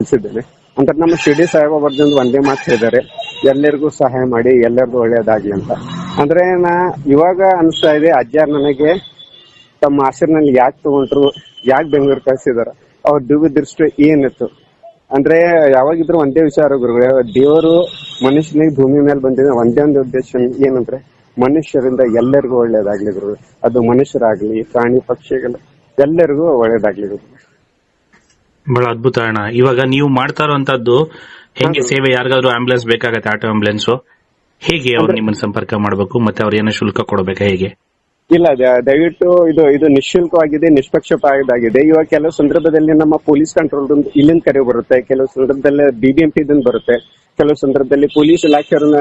ತಿಳಿಸಿದ್ದೇನೆ ಅಂದ್ರೆ ನಮ್ಮ ಶಿರ್ಡಿ ಸಾಹೇಬ ಒಂದೇ ಮಾತು ಹೇಳಿದ್ದಾರೆ. ಎಲ್ಲರಿಗೂ ಸಹಾಯ ಮಾಡಿ ಎಲ್ಲರಿಗೂ ಒಳ್ಳೇದಾಗ್ಲಿ ಅಂತ. ಅಂದ್ರೆ ನಾ ಇವಾಗ ಅನಿಸ್ತಾ ಇದೆ, ಅಜ್ಜಾರ್ ನನಗೆ ತಮ್ಮ ಆಶ್ರಮನಲ್ಲಿ ಯಾಕೆ ತಗೊಂಡ್ರು, ಯಾಕೆ ಬೆಂಗಳೂರು ಕಳ್ಸಿದಾರ? ಅವ್ರ ದಿವ್ಯ ದೃಷ್ಟಿ ಏನಿತ್ತು? ಅಂದ್ರೆ ಯಾವಾಗಿದ್ರು ಒಂದೇ ವಿಚಾರ ಗುರುಗಳು, ದೇವರು ಮನುಷ್ಯನಿಗೆ ಭೂಮಿ ಮೇಲೆ ಬಂದಿದೆ, ಒಂದೇ ಒಂದು ಉದ್ದೇಶ ಏನಂದ್ರೆ ಮನುಷ್ಯರಿಂದ ಎಲ್ಲರಿಗೂ ಒಳ್ಳೇದಾಗ್ಲಿ ಗುರುಗಳು. ಅದು ಮನುಷ್ಯರಾಗ್ಲಿ, ಪ್ರಾಣಿ ಪಕ್ಷಿಗಳು, ಎಲ್ಲರಿಗೂ ಒಳ್ಳೇದಾಗ್ಲಿ ಗುರು ಬಹಳ ಅದ್ಭುತ ಅಣ್ಣ. ಇವಾಗ ನೀವು ಮಾಡ್ತಾ ಇರುವಂತದ್ದು ಹೆಂಗೆ ಸೇವೆ ಯಾರಿಗಾದ್ರೂ ಆಂಬುಲೆನ್ಸ್ ಬೇಕಾಗತ್ತೆ ಆಟೋ ಆಂಬುಲೆನ್ಸ್ ಹೇಗೆ ಅವ್ರು ನಿಮ್ಮನ್ನ ಸಂಪರ್ಕ ಮಾಡಬೇಕು ಮತ್ತೆ ಅವ್ರ ಏನೋ ಶುಲ್ಕ ಕೊಡಬೇಕಾ ಹೇಗೆ? ಇಲ್ಲ ದಯವಿಟ್ಟು ಇದು ಇದು ನಿಶುಲ್ಕವಾಗಿದೆ ನಿಷ್ಪಕ್ಷಪಾತವಾಗಿದೆ ಇವಾಗ ಕೆಲವು ಸಂದರ್ಭದಲ್ಲಿ ನಮ್ಮ ಪೊಲೀಸ್ ಕಂಟ್ರೋಲ್ ರೂಮ್ ಇಲ್ಲಿಂದ ಕರೆ ಬರುತ್ತೆ ಕೆಲವು ಸಂದರ್ಭದಲ್ಲಿ ಬಿಬಿಎಂಪಿ ದಿಂದ ಬರುತ್ತೆ ಕೆಲವು ಸಂದರ್ಭದಲ್ಲಿ ಪೊಲೀಸ್ ಇಲಾಖೆಯವರನ್ನ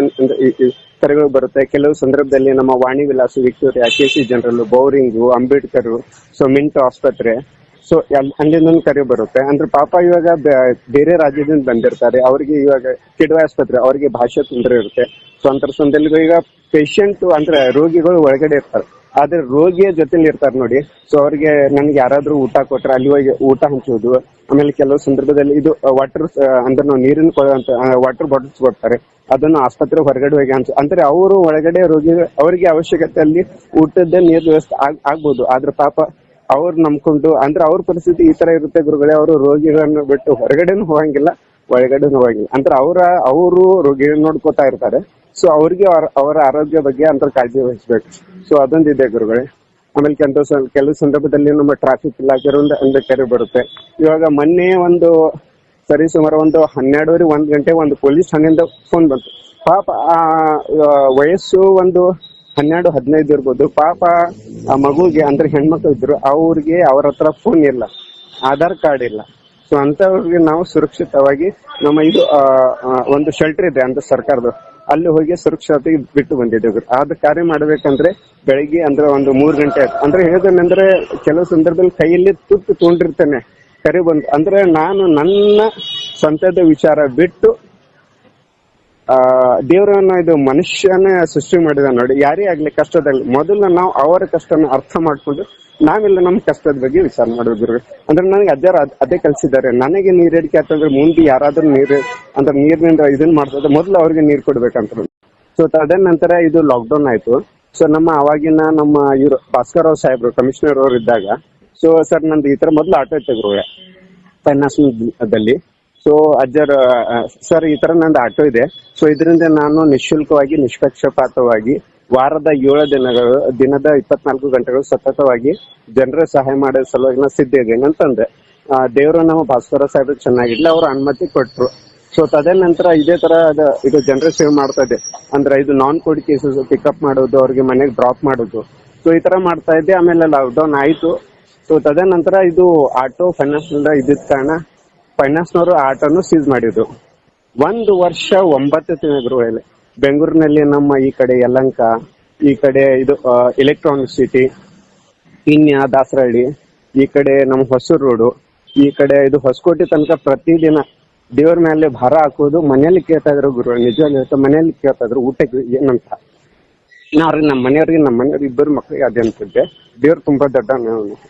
ಕರೆಗಳು ಬರುತ್ತೆ ಕೆಲವು ಸಂದರ್ಭದಲ್ಲಿ ನಮ್ಮ Vani Vilasa Victoria KC general Bowring Ambedkar so mint ಆಸ್ಪತ್ರೆ. ಸೊ ಅಲ್ಲಿಂದ ಕರೆ ಬರುತ್ತೆ. ಅಂದ್ರೆ ಪಾಪ ಇವಾಗ ಬೇರೆ ರಾಜ್ಯದಿಂದ ಬಂದಿರ್ತಾರೆ. ಅವರಿಗೆ ಇವಾಗ ಕಿಡ್ವ ಆಸ್ಪತ್ರೆ, ಅವರಿಗೆ ಭಾಷೆ ತೊಂದರೆ ಇರುತ್ತೆ. ಸೊ ಅಂತರ ಸಂದರ್ಭದಲ್ಲಿ ಈಗ ಪೇಷಂಟ್ ಅಂದ್ರೆ ರೋಗಿಗಳು ಒಳಗಡೆ ಇರ್ತಾರೆ. ಆದ್ರೆ ರೋಗಿಯ ಜೊತೆಲಿ ಇರ್ತಾರೆ ನೋಡಿ. ಸೊ ಅವ್ರಿಗೆ ನನ್ಗೆ ಯಾರಾದ್ರೂ ಊಟ ಕೊಟ್ರೆ ಅಲ್ಲಿ ಹೋಗಿ ಊಟ ಹಂಚೋದು. ಆಮೇಲೆ ಕೆಲವು ಸಂದರ್ಭದಲ್ಲಿ ಇದು ವಾಟರ್ ಅಂದ್ರೆ ನಾವು ನೀರಿನ ವಾಟರ್ ಬಾಟಲ್ಸ್ ಕೊಡ್ತಾರೆ. ಅದನ್ನು ಆಸ್ಪತ್ರೆ ಹೊರಗಡೆ ಹೋಗಿ ಹಂಚ ಅಂದ್ರೆ ಅವರು ಒಳಗಡೆ ರೋಗಿ ಅವರಿಗೆ ಅವಶ್ಯಕತೆ ಅಲ್ಲಿ ಊಟದ ನೀರ್ ವ್ಯವಸ್ಥೆ ಆಗ್- ಆಗ್ಬೋದು. ಆದ್ರೆ ಪಾಪ ಅವ್ರು ನಂಬ್ಕೊಂಡು ಅಂದ್ರೆ ಅವ್ರ ಪರಿಸ್ಥಿತಿ ಈ ತರ ಇರುತ್ತೆ ಗುರುಗಳೇ ಅವರು ರೋಗಿಗಳನ್ನ ಬಿಟ್ಟು ಹೊರಗಡೆನು ಹೋಗಂಗಿಲ್ಲ ಒಳಗಡೆನೂ ಹೋಗಂಗಿಲ್ಲ. ಅಂದ್ರೆ ಅವರ ಅವರು ರೋಗಿಗಳನ್ನ ನೋಡ್ಕೋತಾ ಇರ್ತಾರೆ. ಸೊ ಅವ್ರಿಗೆ ಅವ್ರ- ಆರೋಗ್ಯ ಬಗ್ಗೆ ಅಂತ ಕಾಳಜಿ ವಹಿಸ್ಬೇಕು. ಸೊ ಅದೊಂದಿದೆ ಗುರುಗಳೇ. ಆಮೇಲೆ ಕೆಲವು ಕೆಲವು ಸಂದರ್ಭದಲ್ಲಿ ನಮ್ಮ ಟ್ರಾಫಿಕ್ ಇಲಾಖೆ ಒಂದು ಕರೆ ಬರುತ್ತೆ. ಇವಾಗ ಮೊನ್ನೆ ಒಂದು ಸರಿ ಸುಮಾರು ಒಂದು ಹನ್ನೆರಡುವರೆ ಒಂದ್ ಗಂಟೆ ಒಂದು ಪೊಲೀಸ್ ಠಾಣೆಯಿಂದ ಫೋನ್ ಬಂತು. ಪಾಪ ಆ, ವಯಸ್ಸು ಒಂದು ಹನ್ನೆರಡು, ಹದಿನೈದು ಇರ್ಬೋದು. ಪಾಪ ಆ ಮಗುಗೆ ಅಂದ್ರೆ ಹೆಣ್ಮಕ್ಳು ಇದ್ರು, ಅವ್ರಿಗೆ ಅವ್ರ ಹತ್ರ ಫೋನ್ ಇಲ್ಲ. ಆಧಾರ್ ಕಾರ್ಡ್ ಇಲ್ಲ. ಸೊ ಅಂತವ್ರಿಗೆ ನಾವು ಸುರಕ್ಷಿತವಾಗಿ ನಮ್ಮ ಇದು ಒಂದು ಶೆಲ್ಟರ್ ಇದೆ ಅಂತ ಸರ್ಕಾರದ ಅಲ್ಲಿ ಹೋಗಿ ಸುರಕ್ಷತೆ ಬಿಟ್ಟು ಬಂದಿದ್ದೇವೆ ಆದ ಕಾರ್ಯ ಮಾಡ್ಬೇಕಂದ್ರೆ ಬೆಳಿಗ್ಗೆ ಅಂದ್ರೆ ಒಂದು ಮೂರ್ ಗಂಟೆ ಅಂದ್ರೆ ಹೇಗಂದ್ರೆ ಕೆಲವು ಸಂದರ್ಭದಲ್ಲಿ ಕೈಯಲ್ಲಿ ತುತ್ತು ತೊಗೊಂಡಿರ್ತೇನೆ. ಕರೆ ಬಂದು, ಅಂದ್ರೆ ನಾನು ನನ್ನ ಸ್ವಂತದ ವಿಚಾರ ಬಿಟ್ಟು ಆ, ದೇವರನ್ನ ಇದು ಮನುಷ್ಯನೇ ಸೃಷ್ಟಿ ಮಾಡಿದ ನೋಡಿ, ಯಾರೇ ಆಗ್ಲಿ ಕಷ್ಟದಲ್ಲಿ, ಮೊದಲು ನಾವು ಅವರ ಕಷ್ಟನ ಅರ್ಥ ಮಾಡ್ಕೊಂಡು ನಾವೆಲ್ಲ ನಮ್ ಕಷ್ಟದ ಬಗ್ಗೆ ವಿಚಾರ ಮಾಡೋದು ಅಂದ್ರೆ ನನಗೆ ಅಜ್ಜಾರ ಅದ್- ಅದೇ ಕಲ್ಸಿದ್ದಾರೆ. ನನಗೆ ನೀರ್ ಏರಿಕೆ ಆತಂದ್ರೆ ಮುಂದೆ ಯಾರಾದ್ರೂ ನೀರ್, ಅಂದ್ರೆ ನೀರಿನಿಂದ ಇದನ್ ಮಾಡ್ತದೆ ಮೊದಲು ಅವ್ರಿಗೆ ನೀರ್ ಕೊಡ್ಬೇಕಂತ ಸೊ ತದನಂತರ ಇದು ಲಾಕ್ಡೌನ್ ಆಯ್ತು. ಸೊ ನಮ್ಮ ಅವಾಗಿನ ನಮ್ಮ ಇವರು ಭಾಸ್ಕರ್ ರಾವ್ ಸಾಹೇಬ್ರು ಕಮಿಷನರ್ ಅವರು ಇದ್ದಾಗ ಸೊ ಸರ್ ನಂದು ಈ ತರ ಮೊದಲು ಆಟೋ ತೆಗ್ರು ಫೈನಾನ್ಸ್ ಫೈನಾನ್ಸ್ದಲ್ಲಿ ಸೊ ಅಜ್ಜರ್ ಸರ್, ಈ ತರ ನಂದು ಆಟೋ ಇದೆ. ಸೊ ಇದರಿಂದ ನಾನು ನಿಶುಲ್ಕವಾಗಿ ನಿಷ್ಪಕ್ಷಪಾತವಾಗಿ ವಾರದ ಏಳು ದಿನಗಳು, ದಿನದ ಇಪ್ಪತ್ನಾಲ್ಕು ಗಂಟೆಗಳು ಸತತವಾಗಿ ಜನರ ಸಹಾಯ ಮಾಡೋ ಸಲುವಾಗಿ ನಾನು ಸಿದ್ಧ ಇದ್ದೇನೆ. ಅಂತಂದೆ ದೇವರು ನಮ್ಮ ಭಾಸ್ಕರ ಸಾಹೇಬ್ ಚೆನ್ನಾಗಿಲ್ಲ ಅವ್ರ ಅನುಮತಿ ಕೊಟ್ರು. ಸೊ ತದನಂತರ ಇದೇ ತರ ಇದು ಜನರ ಸೇವೆ ಮಾಡ್ತಾ ಇದೆ. ಅಂದ್ರೆ ಇದು ನಾನ್ ಕೋಡ್ ಕೇಸಸ್ ಪಿಕಪ್ ಮಾಡೋದು, ಅವ್ರಿಗೆ ಮನೆಗೆ ಡ್ರಾಪ್ ಮಾಡೋದು. ಸೊ ಈ ತರ ಮಾಡ್ತಾ ಇದ್ದೆ. ಆಮೇಲೆ ಲಾಕ್ಡೌನ್ ಆಯ್ತು. ಸೊ ತದನಂತರ ಇದು ಆಟೋ ಫೈನಾನ್ಸ್ ಇದ್ದ ಕಾರಣ ಫೈನಾನ್ಸ್ ನವರು ಆಟೋನು ಸೀಸ್ ಮಾಡಿದ್ರು. ಒಂದು ವರ್ಷ ಒಂಬತ್ತು ತಿಂಗಳು ಬೆಂಗಳೂರಿನಲ್ಲಿ ನಮ್ಮ ಈ ಕಡೆ ಯಲಂಕ, ಈ ಕಡೆ ಇದು ಎಲೆಕ್ಟ್ರಾನಿಕ್ ಸಿಟಿ ಇನ್ಯ ದಾಸರಹಳ್ಳಿ, ಈ ಕಡೆ ನಮ್ಮ ಹೊಸೂರು ರೋಡು ಈ ಕಡೆ ಇದು ಹೊಸಕೋಟೆ ತನಕ ಪ್ರತಿದಿನ ದೇವ್ರ ಮೇಲೆ ಭಾರ ಹಾಕೋದು ಮನೆಯಲ್ಲಿ ಕೇಳ್ತಾ ಇದ್ರು ಗುರು ನಿಜವಾಗ್ಲೂ ಮನೇಲಿ ಮನೆಯಲ್ಲಿ ಕೇಳ್ತಾ ಇದ್ರು ಊಟಕ್ಕೆ ಏನಂತ. ನಾ ಅವ್ರಿಗೆ ನಮ್ಮ ಮನೆಯವ್ರಿಗೆ ನಮ್ಮ ಮನೆಯವ್ರು ಇಬ್ಬರು ಮಕ್ಕಳಿಗೆ ಅದೇ ಅಂತಿದ್ದೆ ದೇವ್ರು ತುಂಬಾ ದೊಡ್ಡ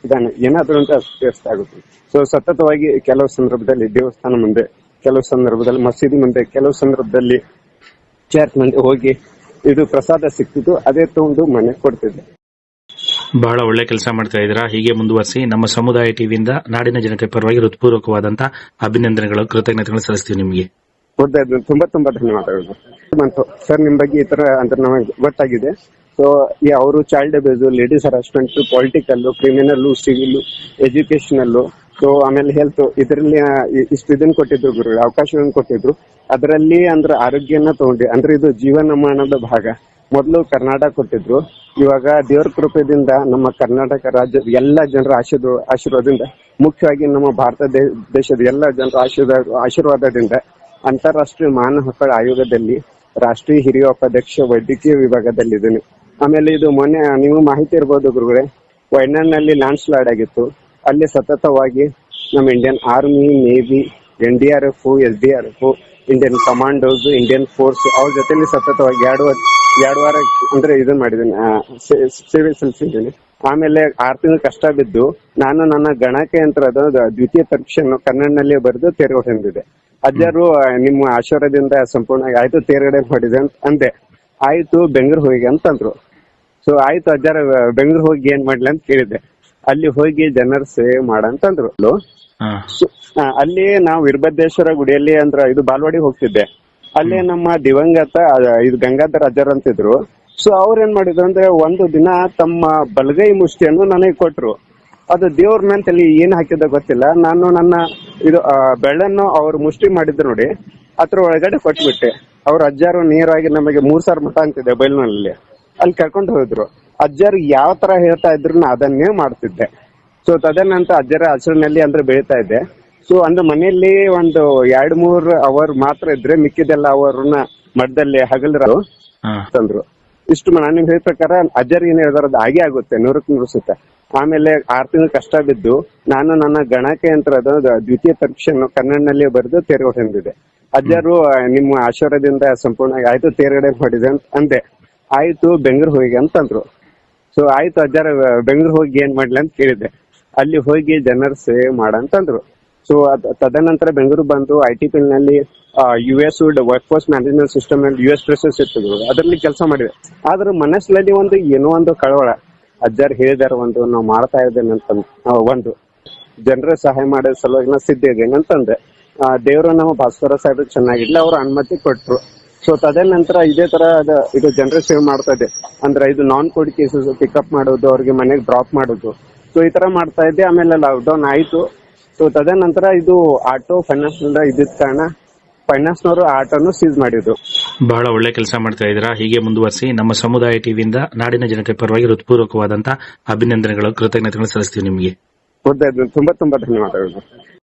ಇದಾನೆ. ಏನಾದ್ರು ಅಂತ ಅಷ್ಟು ಆಗುತ್ತೆ. ಸೊ ಸತತವಾಗಿ ಕೆಲವು ಸಂದರ್ಭದಲ್ಲಿ ದೇವಸ್ಥಾನ ಮುಂದೆ, ಕೆಲವು ಸಂದರ್ಭದಲ್ಲಿ ಮಸೀದಿ ಮುಂದೆ, ಕೆಲವು ಸಂದರ್ಭದಲ್ಲಿ ಚರ್ಚ್ ಮುಂದೆ ಹೋಗಿ ಇದು ಪ್ರಸಾದ ಸಿಕ್ತಿತ್ತು ಅದೇ ತಗೊಂಡು ಮನೆ ಕೊಡ್ತಿದ್ದೆ. ಬಹಳ ಒಳ್ಳೆ ಕೆಲಸ ಮಾಡ್ತಾ ಇದ್ದೀರಾ. ಹೀಗೆ ಮುಂದುವರಿಸಿ ನಮ್ಮ ಸಮುದಾಯ ಟಿವಿಯಿಂದ ನಾಡಿನ ಜನತೆ ಪರವಾಗಿ ಹೃತ್ಪೂರ್ವಕವಾದಂತಹ ಅಭಿನಂದನೆಗಳು, ಕೃತಜ್ಞತೆಗಳು ಸಲ್ಲಿಸ್ತೀವಿ ನಿಮಗೆ. ಗೊತ್ತಾಯ್ತು ತುಂಬಾ ತುಂಬಾ ಧನ್ಯವಾದಗಳು. ಮಂತು ಸರ್ ನಿಮ್ ಬಗ್ಗೆ ಈ ತರ ಅಂತ ನಮಗೆ ಗೊತ್ತಾಗಿದೆ ಸೊ ಅವರು child abuse ladies harassment political criminal civil educational so ಆಮೇಲೆ ಹೆಲ್ತ್ ಇದರಲ್ಲಿ ಇಷ್ಟು ಇದನ್ನ ಕೊಟ್ಟಿದ್ರು ಗುರು ಅವಕಾಶಗಳನ್ನು ಕೊಟ್ಟಿದ್ರು. ಅದರಲ್ಲಿ ಅಂದ್ರೆ ಆರೋಗ್ಯನ ತಗೊಂಡ್ರಿ ಅಂದ್ರೆ ಇದು ಜೀವನಮಾನದ ಭಾಗ. ಮೊದಲು ಕರ್ನಾಟಕ ಕೊಟ್ಟಿದ್ರು. ಇವಾಗ ದೇವರ ಕೃಪೆಯಿಂದ ನಮ್ಮ ಕರ್ನಾಟಕ ರಾಜ್ಯದ ಎಲ್ಲ ಜನರ ಆಶೀರ್ವ, ಆಶೀರ್ವಾದದಿಂದ, ಮುಖ್ಯವಾಗಿ ನಮ್ಮ ಭಾರತ ದೇಶದ ಎಲ್ಲ ಜನರ ಆಶೀರ್ವಾದ, ಆಶೀರ್ವಾದದಿಂದ ಅಂತಾರಾಷ್ಟ್ರೀಯ ಮಾನವ ಹಕ್ಕುಗಳ ಆಯೋಗದಲ್ಲಿ ರಾಷ್ಟ್ರೀಯ ಹಿರಿಯ ಉಪಾಧ್ಯಕ್ಷ ವೈದ್ಯಕೀಯ ವಿಭಾಗದಲ್ಲಿದ್ದೇನೆ. ಆಮೇಲೆ ಇದು ಮೊನ್ನೆ ನೀವು ಮಾಹಿತಿ ಇರ್ಬೋದು ಗುರುಗಳೇ ವಯನಾಡ್ನಲ್ಲಿ ಲ್ಯಾಂಡ್ ಸ್ಲೈಡ್ ಆಗಿತ್ತು. ಅಲ್ಲಿ ಸತತವಾಗಿ ನಮ್ಮ Indian army, navy, N D R F, S D R F, Indian commandos, Indian force ಅವ್ರ ಜೊತೆಲಿ ಸತತವಾಗಿ ಎರಡು ಎರಡು ವಾರ ಅಂದ್ರೆ ಇದು ಮಾಡಿದ್ದೀನಿ ಸೇವೆ ಸಲ್ಲಿಸಿದ್ದೀನಿ. ಆಮೇಲೆ ಆರು ತಿಂಗಳು ಕಷ್ಟ ಬಿದ್ದು ನಾನು ನನ್ನ ಗಣಕಯಂತ್ರದ ದ್ವಿತೀಯ ಪರೀಕ್ಷೆಯನ್ನು ಕನ್ನಡನಲ್ಲಿ ಬರೆದು ತೆರವು ಹೊಂದಿದೆ ಅಜ್ಜರು ನಿಮ್ಮ ಆಶೀರ್ವಾದದಿಂದ ಸಂಪೂರ್ಣ ಆಯ್ತು ತೇರ್ಗಡೆ ಮಾಡಿದೆ ಅಂತ ಅಂದೆ. ಆಯ್ತು ಬೆಂಗ್ಳೂರ್ ಹೋಗಿ ಅಂತಂದ್ರು ಸೊ ಆಯ್ತು ಅಜ್ಜಾರ ಬೆಂಗ್ಳೂರ್ ಹೋಗಿ ಏನ್ ಮಾಡ್ಲಿ ಅಂತ ಕೇಳಿದ್ದೆ. ಅಲ್ಲಿ ಹೋಗಿ ಜನರ ಸೇವೆ ಮಾಡಂತಂದ್ರು ಅಲ್ಲಿ ನಾವು ವೀರಭದ್ರೇಶ್ವರ ಗುಡಿಯಲ್ಲಿ ಅಂದ್ರ ಇದು ಬಾಲ್ವಾಡಿ ಹೋಗ್ತಿದ್ದೆ. ಅಲ್ಲಿ ನಮ್ಮ ದಿವಂಗತ ಇದು ಗಂಗಾಧರ ಅಜ್ಜರ್ ಅಂತಿದ್ರು. ಸೊ ಅವ್ರ ಏನ್ ಮಾಡಿದ್ರು ಅಂದ್ರೆ ಒಂದು ದಿನ ತಮ್ಮ ಬಲಗೈ ಮುಷ್ಟಿಯನ್ನು ನನಗೆ ಕೊಟ್ರು. ಅದು ದೇವ್ರ ಮೇಲೆ ಏನ್ ಹಾಕಿದ ಗೊತ್ತಿಲ್ಲ. ನಾನು ನನ್ನ ಇದು ಆ, ಬೆಳ್ಳನ್ನು ಅವ್ರು ಮುಷ್ಟಿ ಮಾಡಿದ್ರು ನೋಡಿ ಅದ್ರ ಒಳಗಡೆ ಕೊಟ್ಬಿಟ್ಟೆ. ಅವ್ರ ಅಜ್ಜಾರು ನೇರವಾಗಿ ನಮಗೆ ಮೂರ್ ಸಾವಿರ ಮಠ ಅಂತಿದೆ ಬೈಲ್ನಲ್ಲಿ ಅಲ್ಲಿ ಕರ್ಕೊಂಡು ಹೋದ್ರು. ಅಜ್ಜಾರು ಯಾವ ತರ ಹೇಳ್ತಾ ಇದ್ರು ಅದನ್ನೇ ಮಾಡ್ತಿದ್ದೆ. ಸೊ ತದನಂತರ ಅಜ್ಜರ ಹಸಿರಿನಲ್ಲಿ ಅಂದ್ರೆ ಬೆಳೀತಾ ಇದ್ದೆ. ಸೊ ಅಂದ್ರೆ ಮನೆಯಲ್ಲಿ ಒಂದು ಎರಡ್ ಮೂರ್ ಅವರ್ ಮಾತ್ರ ಇದ್ರೆ ಮಿಕ್ಕಿದೆಲ್ಲ ಅವರನ್ನ ಮಠದಲ್ಲಿ ಹಗಲ್ರು ತಂದ್ರು. ಇಷ್ಟು ನಾನು ಹೇಳಿದ ಪ್ರಕಾರ ಅಜ್ಜರ್ ಏನ್ ಹೇಳಿದಾರೆ ಅದು ಹಾಗೆ ಆಗುತ್ತೆ ನೂರಕ್ಕೆ ನೂರು ಸುತ್ತ. ಆಮೇಲೆ ಆರ್ ತಿಂಗಳು ಕಷ್ಟ ಬಿದ್ದು ನಾನು ನನ್ನ ಗಣಕ ಯಂತ್ರದ ದ್ವಿತೀಯ ಪರೀಕ್ಷೆಯನ್ನು ಕನ್ನಡದಲ್ಲಿ ಬರೆದು ತೇರ್ಗಡೆ ಹೊಂದಿದೆ. ಅಜ್ಜರು ನಿಮ್ಮ ಆಶೀರ್ವಾದದಿಂದ ಸಂಪೂರ್ಣ ಆಯ್ತು, ತೇರ್ಗಡೆ ಮಾಡಿದೆ ಅಂತ ಅಂದೆ. ಆಯ್ತು, ಬೆಂಗ್ಳೂರ್ ಹೋಗಿ ಅಂತಂದ್ರು ಸೊ ಆಯ್ತು ಅಜ್ಜಾರ, ಬೆಂಗ್ಳೂರ್ ಹೋಗಿ ಏನ್ ಮಾಡ್ಲಿ ಅಂತ ಕೇಳಿದೆ ಅಲ್ಲಿ ಹೋಗಿ ಜನರ ಸೇವೆ ಮಾಡಂತಂದ್ರು ಸೊ ತದನಂತರ ಬೆಂಗಳೂರು ಬಂದು I T ಫೀಲ್ಡ್ನಲ್ಲಿ U S workforce management system U S processes ಇರ್ತಿದ್ರು ಅದರಲ್ಲಿ ಕೆಲಸ ಮಾಡಿದೆ. ಆದ್ರೆ ಮನಸ್ಸಿನಲ್ಲಿ ಒಂದು ಏನೋ ಒಂದು ಕಳವಳ. ಅಜ್ಜಾರ್ ಹೇಳಿದಾರ ಒಂದು ನಾವು ಮಾಡ್ತಾ ಇದ್ದೇನೆ ಒಂದು. ಜನರ ಸಹಾಯ ಮಾಡೋ ಸಲುವಾಗಿ ನಾ ಸಿದ್ಧ ಇದ್ದೇನೆ ಆ, ದೇವ್ರು ನಮ್ಮ ಭಾಸ್ಕರ ಸಾಹೇಬ್ ಚೆನ್ನಾಗಿಲ್ಲ ಅವ್ರು ಅನುಮತಿ ಕೊಟ್ರು. ಸೊ ತದನಂತರ ಇದೇ ತರ ಇದು ಜನರ ಸೇವ್ ಮಾಡ್ತಾ ಇದೆ. ಅಂದ್ರೆ ಇದು ನಾನ್ ಕೋಡ್ ಕೇಸಸ್ ಪಿಕಪ್ ಮಾಡೋದು ಅವ್ರಿಗೆ ಮನೆಗೆ ಡ್ರಾಪ್ ಮಾಡೋದು. ಸೊ ಈ ತರ ಮಾಡ್ತಾ ಇದ್ದೆ ಆಮೇಲೆ ಲಾಕ್ಡೌನ್ ಆಯ್ತು. ಸೊ ತದನಂತರ ಇದು ಆಟೋ ಫೈನಾನ್ಸ್ ಇದ್ದ ಕಾರಣ ಫೈನಾನ್ಸ್ ನವರು ಆಟೋನು ಸೀಸ್ ಮಾಡಿದ್ರು. ಬಹಳ ಒಳ್ಳೆ ಕೆಲಸ ಮಾಡ್ತಾ ಇದ್ದೀರಾ. ಹೀಗೆ ಮುಂದುವರಿಸಿ ನಮ್ಮ ಸಮುದಾಯ ಟಿವಿಯಿಂದ ನಾಡಿನ ಜನತೆ ಪರವಾಗಿ ಹೃತ್ಪೂರ್ವಕವಾದಂತಹ ಅಭಿನಂದನೆಗಳು, ಕೃತಜ್ಞತೆಗಳು ಸಲ್ಲಿಸ್ತೀವಿ ನಿಮಗೆ. ತುಂಬಾ ತುಂಬಾ ಧನ್ಯವಾದಗಳು.